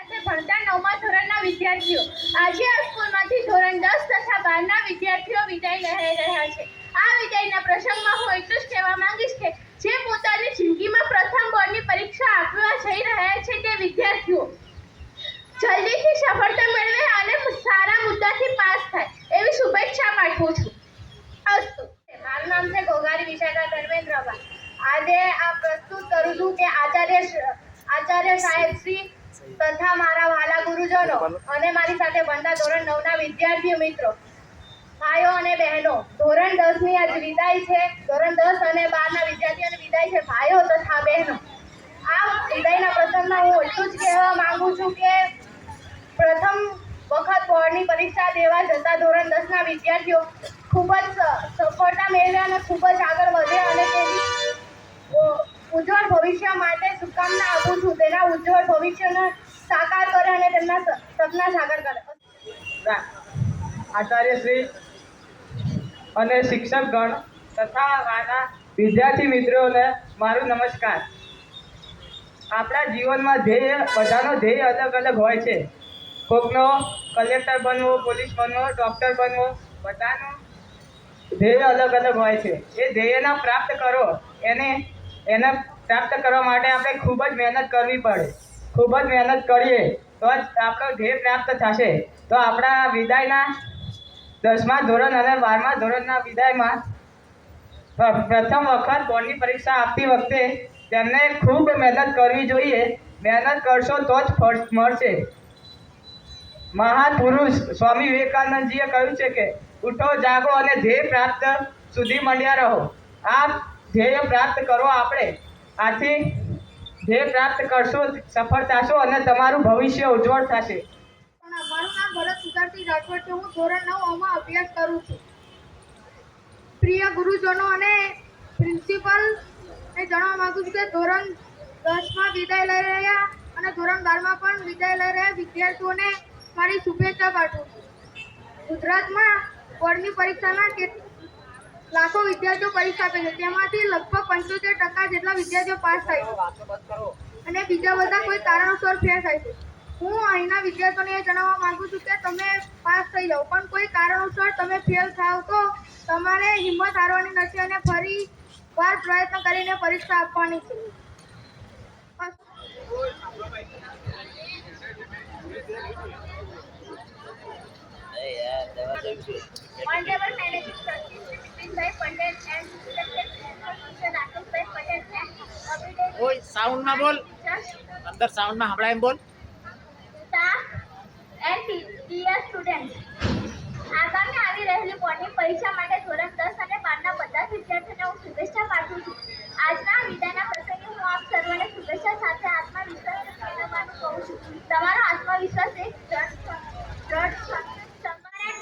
સાથે ભણતા નવમા ધોરણના વિદ્યાર્થીઓ. આજે આ સ્કૂલમાંથી ધોરણ દસ તથા બારના વિદ્યાર્થીઓ વિદાય લહેરાઈ રહ્યા છે. આ વિદાયના પ્રસંગમાં હું એટલું જ કહેવા માંગીશ કે જે પોતાની જિંદગીમાં પ્રથમ બોર્ડની પરીક્ષા આપવા જઈ રહ્યા છે તે વિદ્યાર્થીઓ જલ્દીથી સફળતા મેળવે અને સારા મુદ્દાથી પાસ થાય એવી શુભેચ્છા પાઠવું છું. મારું નામ છે ગોગારી વિશાખા ધર્મેન્દ્રભાઈ આજે આ પ્રસ્તુત કરું છું કે આચાર્ય આચાર્ય સાહેબ શ્રી તથા મારા વાલા ગુરુજનો અને મારી સાથે ભણતા ધોરણ નવના વિદ્યાર્થીઓ મિત્રો. ભાઈઓ અને બહેનો ધોરણ દસની આજ વિદાય છે. ધોરણ દસ અને બારના વિદ્યાર્થીઓની વિદાય છે ભાઈઓ તથા બહેનો. આ વિદાયના પ્રસંગમાં હું એટલું જ કહેવા માંગુ છું કે પ્રથમ વખત બોર્ડની પરીક્ષા દેવા જતા ધોરણ દસના વિદ્યાર્થીઓ ખૂબ જ સફળતા મેળવે અને ખૂબ જ આગળ વધે અને તેની ઉજ્જવળ ભવિષ્ય માટે શુભકામના આપું છું. તેના ઉજ્જવળ ભવિષ્યને સાકાર કરે અને તેમના સપના સાકાર કરે. આચાર્યશ્રી અને શિક્ષકગણ તથા મારા વિદ્યાર્થી મિત્રોને મારું નમસ્કાર. આપણા જીવનમાં ધ્યેય બધાનો ધ્યેય અલગ અલગ હોય છે. કોકનો કલેક્ટર બનવો, પોલીસ બનવો, ડૉક્ટર બનવો, બધાનો ધ્યેય અલગ અલગ હોય છે. એ ધ્યેયના પ્રાપ્ત કરો. એને એને પ્રાપ્ત કરવા માટે આપણે ખૂબ જ મહેનત કરવી પડે. ખૂબ જ મહેનત કરીએ, તો જ આપણો ધ્યેય પ્રાપ્ત થશે. તો આપણા વિદાયના દસમા ધોરણ અને બારમા ધોરણના વિદાયમાં પ્રથમ વખત બોર્ડની પરીક્ષા આપતી વખતે તેમને ખૂબ મહેનત કરવી જોઈએ. મહેનત કરશો તો જ મળશે. મહાપુરુષ સ્વામી વિવેકાનંદજીએ કહ્યું છે કે, ઉઠો, જાગો અને ધ્યેય પ્રાપ્ત સુધી મંડ્યા રહો. આ ધ્યેય પ્રાપ્ત કરો આપણે આથી ધ્યેય પ્રાપ્ત કરશો, સફળ થશો અને તમારું ભવિષ્ય ઉજ્જવળ થશે. મારું નામ ભરત સુધારતી રાઠોડ છે. હું ધોરણ નવમાં અભ્યાસ કરું છું. પ્રિય ગુરુજનો અને પ્રિન્સિપલ ને જણાવવા માંગુ છું કે ધોરણ દસમાં વિદાય લઈ રહ્યા અને ધોરણ બારમાં પણ વિદાય લઈ રહ્યા વિદ્યાર્થીઓને મારી શુભેચ્છા પાઠવું છું. ગુજરાતમાં બોર્ડની પરીક્ષાના કે લાખો વિદ્યાર્થીઓ પરીક્ષા આપે છે. તેમાંથી લગભગ પંચોતેર ટકા જેટલા વિદ્યાર્થીઓ પાસ થાય છે. અને બીજા બધા કોઈ કારણોસર ફેલ થાય છે. હું અહીંના વિદ્યાર્થીઓને એ જણાવવા માંગુ છું કે તમે પાસ થઈ જાઓ. પણ કોઈ કારણોસર તમે ફેલ થાવ તો તમારે હિંમત હારવાની નથી અને ફરી વાર પ્રયત્ન કરીને પરીક્ષા આપવાની છે. Honorable ઓય સાઉન્ડમાં બોલ અંદર સાઉન્ડમાં હમણાં એમ બોલ આવી રહેલી બોર્ડની પરીક્ષા માટે ધોરણ દસ અને બારના બધા વિદ્યાર્થીઓને હું શુભેચ્છા પાઠવું છું આજના વિદાયના પ્રસંગે હું આપ સર્વને શુભેચ્છા સાથે આત્મવિશ્વાસ મેળવવાનું કહું છું તમારો આત્મવિશ્વાસ એક દ્રઢ દ્રઢ સન્માનિત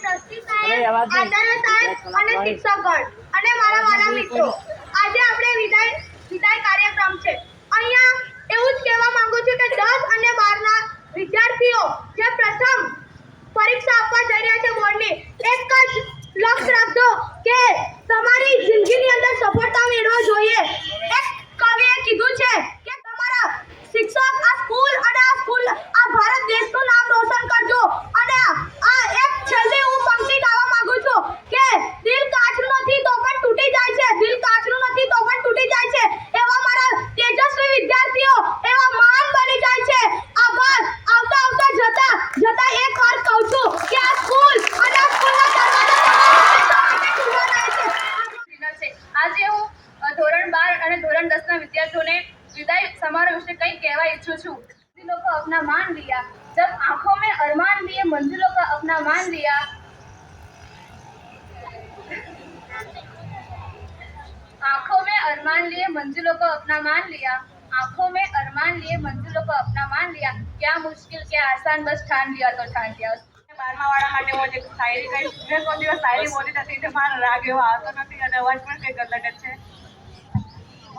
શિક્ષકગણ અને મારા વાલા મિત્રો. આજે આપણે વિદાય વિદાય કાર્યક્રમ છે. અહીંયા એવું જ કહેવા માંગુ છું કે દસ અને બારના વિદ્યાર્થીઓ જે પ્રથમ પરીક્ષા આપવા જઈ રહ્યા છે બોર્ડની એક જ લક્ષ્ય રાખજો કે તમારી જિંદગીની અંદર સફળતા મેળવવા જોઈએ. એક કવિએ કીધું છે છું मंजिलों को अपना मान लिया जब आंखों में अरमान लिए मंजिलों का अपना मान लिया आंखों में अरमान लिए मंजिलों को अपना मान लिया आंखों में अरमान लिए मंजिलों को अपना मान लिया क्या मुश्किल क्या आसान बस ठान लिया तो ठान लिया બારમા વાળા માટે હું જે શાયરી કઈ મેં કોઈ દિવસ શાયરી બોલી નથી એટલે મારો રાગ એવો આવતો નથી અને અવાજ પણ કંઈક અલગ જ છે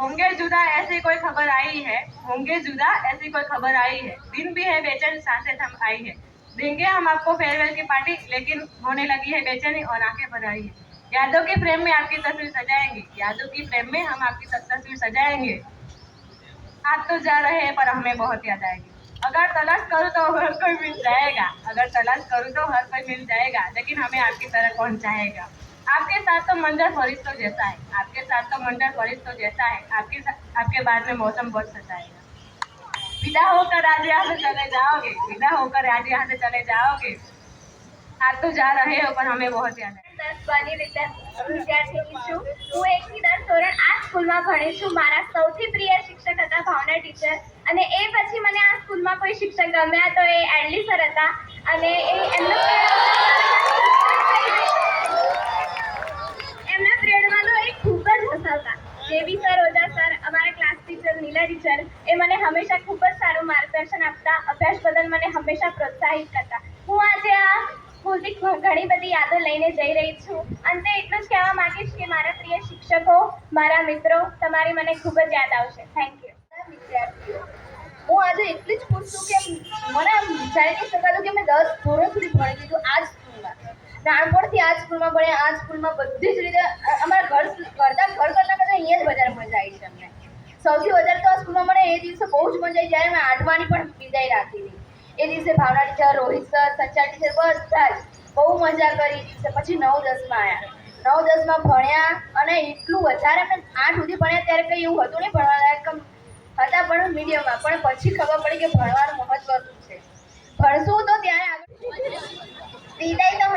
होंगे जुदा ऐसी कोई खबर आई है, होंगे जुदा ऐसी कोई खबर आई है। दिन भी है, बेचैन साँसें थम आई है। देंगे हम आपको फेयरवेल की पार्टी, लेकिन होने लगी है बेचैनी और आँखें भर आई है। यादों के प्रेम में आपकी तस्वीर सजाएँगे। यादों की प्रेम में हम आपकी तस्वीर सजाएँगे। आप तो जा रहे हैं, पर हमें बहुत याद आएगी। अगर तलाश करूँ तो हर कोई मिल जाएगा। अगर तलाश करूँ तो हर कोई मिल जाएगा, लेकिन हमें आपकी तरह कौन चाहेगा? आपके साथ तो मंजर फरिश्तों जैसा है आपके साथ तो मंजर फरिश्तों जैसा है आपके साथ- आपके बाद में मौसम बहुत सताएगा विदा होकर आज यहाँ से चले जाओगे विदा होकर आज यहाँ से चले जाओगे आप तो जा रहे हो पर हमें बहुत याद है દસ બાની વિદ્યાર્થીની છું હું એકથી દસ ધોરણ આ સ્કૂલમાં ભણી છું મારા સૌથી પ્રિય શિક્ષક હતા ભાવના ટીચર અને એ પછી મને આ સ્કૂલમાં કોઈ શિક્ષક ગમ્યા તો એ એડલી સર હતા અને એ એમનો એમના હસાવતા જેવી સર ઓઝા સર, અમારા ક્લાસ ટીચર નીલા ટીચર એ મને હંમેશા ખૂબ જ સારું માર્ગદર્શન આપતા, અભ્યાસ બદલ મને હંમેશા પ્રોત્સાહિત કરતા. હું આજે આ સ્કૂલથી ઘણી બધી યાદો લઈને જઈ રહી છું. અંતે એટલું જ કહેવા માંગીશ કે મારા પ્રિય શિક્ષકો, મારા મિત્રો, તમારી મને ખૂબ જ યાદ આવશે. થેન્ક યુ વિદ્યાર્થીઓ, હું આજે એટલી જ ખુશ છું કે મને જ્યારે નહીં શકાતું કે મેં દસ ધોરણ સુધી ભણી લીધું. આ નાનપણથી આ સ્કૂલમાં ભણ્યા આ સ્કૂલમાં બધી જ રીતે અમારા ઘર કરતાં ઘર કરતાં કરતાં અહીંયા જ વધારે મજા આવી છે અમને. સૌથી વધારે તો આ સ્કૂલમાં મને એ દિવસે બહુ જ મજા આવી જ્યારે મેં આઠમાની પણ વિદાય રાખી હતી. એ દિવસે Bhavana teacher, Rohit sir Sanchar teacher બધા જ બહુ મજા કરી દિવસે. પછી નવ, દસમાં આવ્યા નવ, દસમાં ભણ્યા અને એટલું વધારે અમે આઠ સુધી ભણ્યા ત્યારે કંઈ એવું હતું નહીં ભણવા લાયક હતા, પણ મીડિયમમાં. પણ પછી ખબર પડી કે ભણવાનું મહત્વ શું છે. ભણશું તો ત્યારે આગળ Vida y los